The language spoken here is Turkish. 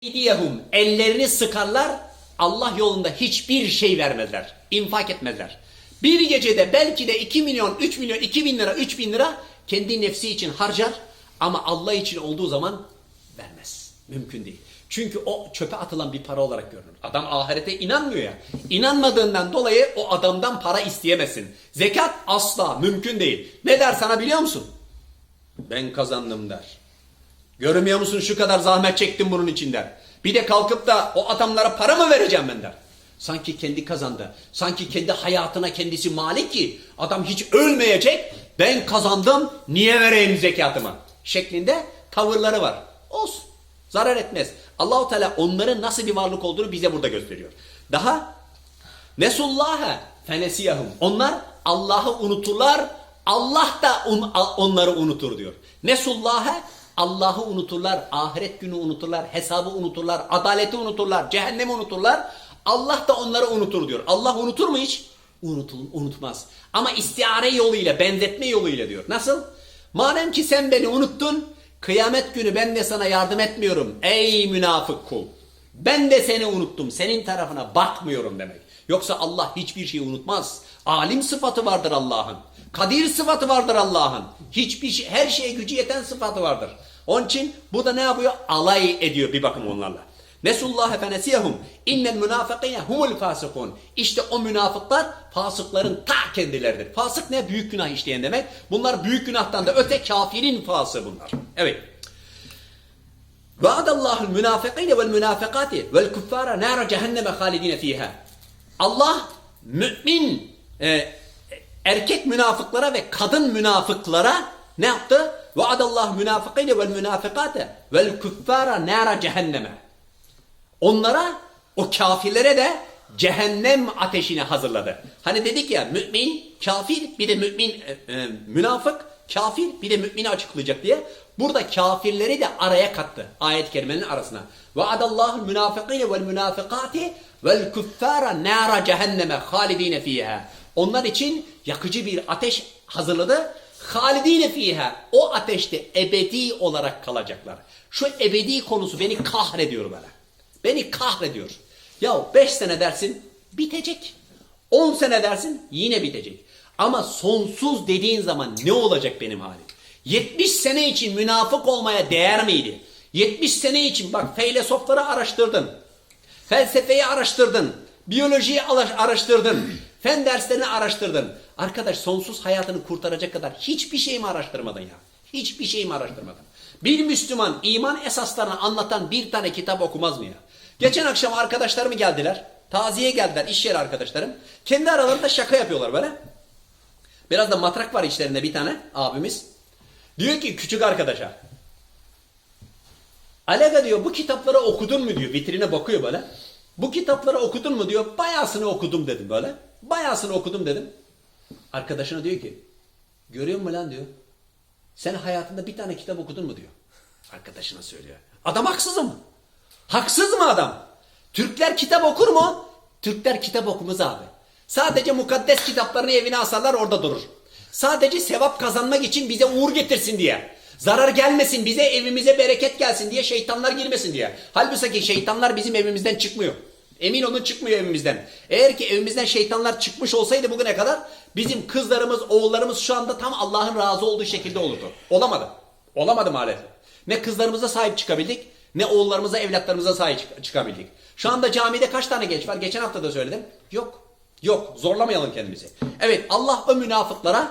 İdiyehum ellerini sıkarlar Allah yolunda hiçbir şey vermezler. infak etmezler. Bir gecede belki de 2 milyon, 3 milyon, 2 bin lira, 3 bin lira kendi nefsi için harcar ama Allah için olduğu zaman vermez. Mümkün değil. Çünkü o çöpe atılan bir para olarak görünür. Adam ahirete inanmıyor ya. İnanmadığından dolayı o adamdan para isteyemezsin. Zekat asla mümkün değil. Ne der sana biliyor musun? Ben kazandım der. Görmüyor musun şu kadar zahmet çektim bunun için der. Bir de kalkıp da o adamlara para mı vereceğim ben der. Sanki kendi kazandı. Sanki kendi hayatına kendisi malik ki adam hiç ölmeyecek. Ben kazandım niye vereyim zekatımı? Şeklinde tavırları var. Olsun. Zarar etmez. Allahu Teala onların nasıl bir varlık olduğunu bize burada gösteriyor. Daha Nesullaha fenesiyahum. Onlar Allah'ı unuturlar. Allah da on- onları unutur diyor. Nesullaha Allah'ı unuturlar, ahiret günü unuturlar, hesabı unuturlar, adaleti unuturlar, cehennemi unuturlar. Allah da onları unutur diyor. Allah unutur mu hiç? Unutul, unutmaz. Ama istiare yoluyla, benzetme yoluyla diyor. Nasıl? Madem ki sen beni unuttun, kıyamet günü ben de sana yardım etmiyorum. Ey münafık kul. Ben de seni unuttum. Senin tarafına bakmıyorum demek. Yoksa Allah hiçbir şeyi unutmaz. Alim sıfatı vardır Allah'ın. Kadir sıfatı vardır Allah'ın. Hiçbir şey, her şeye gücü yeten sıfatı vardır. Onun için bu da ne yapıyor? Alay ediyor bir bakım onlarla. Nesullaha fenesiyehum innel münafıkine humul fasikun. İşte o münafıklar fasıkların ta kendileridir. Fasık ne? Büyük günah işleyen demek. Bunlar büyük günahtan da öte kafirin fası bunlar. Evet. Vaadallahu münafıkine vel münafıkati vel kuffara nara cehenneme halidine fiha. Allah mümin e, erkek münafıklara ve kadın münafıklara ne yaptı? Vaadallahu münafıkine vel münafıkate vel kuffara nara cehenneme. Onlara o kafirlere de cehennem ateşini hazırladı. Hani dedik ya mümin, kafir bir de mümin, e, e, münafık, kafir bir de mümini açıklayacak diye. Burada kafirleri de araya kattı ayet-i kerimenin arasına. Ve adallahu münafıkine vel münafıkati vel kuffara nara cehenneme halidine fiha. Onlar için yakıcı bir ateş hazırladı. Halidine fiha. O ateşte ebedi olarak kalacaklar. Şu ebedi konusu beni kahrediyor böyle. Beni kahrediyor. Ya 5 sene dersin bitecek. 10 sene dersin yine bitecek. Ama sonsuz dediğin zaman ne olacak benim halim? 70 sene için münafık olmaya değer miydi? 70 sene için bak feylesofları araştırdın. Felsefeyi araştırdın. Biyolojiyi araştırdın. Fen derslerini araştırdın. Arkadaş sonsuz hayatını kurtaracak kadar hiçbir şey mi araştırmadın ya? Hiçbir şey mi araştırmadın? Bir Müslüman iman esaslarını anlatan bir tane kitap okumaz mı ya? Geçen akşam arkadaşlarım geldiler. Taziye geldiler iş yeri arkadaşlarım. Kendi aralarında şaka yapıyorlar böyle. Biraz da matrak var içlerinde bir tane abimiz. Diyor ki küçük arkadaşa. Alega diyor bu kitapları okudun mu diyor. Vitrine bakıyor böyle. Bu kitapları okudun mu diyor. Bayasını okudum dedim böyle. Bayasını okudum dedim. Arkadaşına diyor ki. Görüyor musun lan diyor. Sen hayatında bir tane kitap okudun mu diyor. Arkadaşına söylüyor. Adam haksız mı? Haksız mı adam? Türkler kitap okur mu? Türkler kitap okumaz abi. Sadece mukaddes kitaplarını evine asarlar orada durur. Sadece sevap kazanmak için bize uğur getirsin diye. Zarar gelmesin bize evimize bereket gelsin diye şeytanlar girmesin diye. Halbuki şeytanlar bizim evimizden çıkmıyor. Emin olun çıkmıyor evimizden. Eğer ki evimizden şeytanlar çıkmış olsaydı bugüne kadar bizim kızlarımız, oğullarımız şu anda tam Allah'ın razı olduğu şekilde olurdu. Olamadı. Olamadı maalesef. Ne kızlarımıza sahip çıkabildik, ne oğullarımıza, evlatlarımıza sahip çık- çıkabildik. Şu anda camide kaç tane genç var? Geçen hafta da söyledim. Yok. Yok. Zorlamayalım kendimizi. Evet Allah o münafıklara